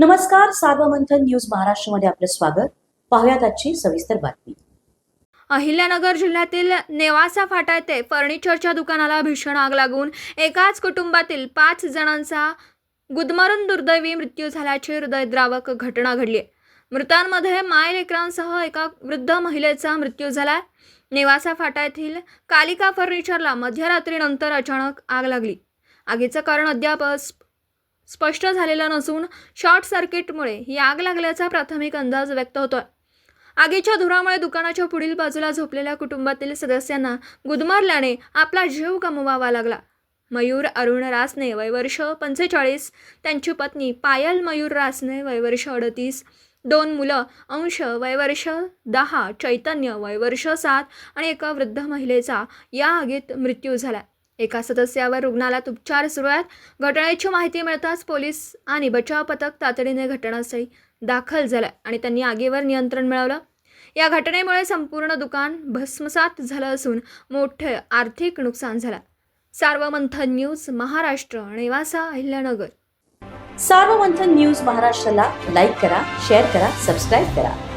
नमस्कार सार्वमंथन न्यूज महाराष्ट्रमध्ये आपलं स्वागत. पाहुयात आजची सविस्तर बातमी. अहिल्यानगर जिल्ह्यातील नेवासा फाटा येथे फर्निचरच्या दुकानाला भीषण आग लागून एकाच कुटुंबातील पाच जणांचा गुदमरून दुर्दैवी मृत्यू झाल्याची हृदयद्रावक घटना घडली आहे. मृतांमध्ये माय लेकरांसह एका वृद्ध महिलेचा मृत्यू झाला नेवासा फाटा येथील कालिका फर्निचरला मध्यरात्रीनंतर अचानक आग लागली. आगीचं कारण अद्याप स्पष्ट झालेलं नसून शॉर्ट सर्किटमुळे ही आग लागल्याचा प्राथमिक अंदाज व्यक्त होतोय. आगीच्या धुरामुळे दुकानाच्या पुढील बाजूला झोपलेल्या कुटुंबातील सदस्यांना गुदमरल्याने आपला जीव गमवावा लागला. मयूर अरुण रासने वयवर्ष पंचेचाळीस त्यांची पत्नी पायल मयूर रासने वयवर्ष अडतीस दोन मुलं अंश वयवर्ष दहा चैतन्य वयवर्ष सात आणि एका वृद्ध महिलेचा या आगीत मृत्यू झाला. एका सदस्यावर रुग्णालयात उपचार सुरू आहेत. घटनेची माहिती मिळताच पोलीस आणि बचाव पथक तातडीने घटनास्थळी दाखल झालं आणि त्यांनी आगीवर नियंत्रण मिळवलं. या घटनेमुळे संपूर्ण दुकान भस्मसात झालं असून मोठे आर्थिक नुकसान झालं. सार्वमंथन न्यूज महाराष्ट्र नेवासा अहिल्यानगर. सार्वमंथन न्यूज महाराष्ट्राला लाईक करा शेअर करा सबस्क्राईब करा.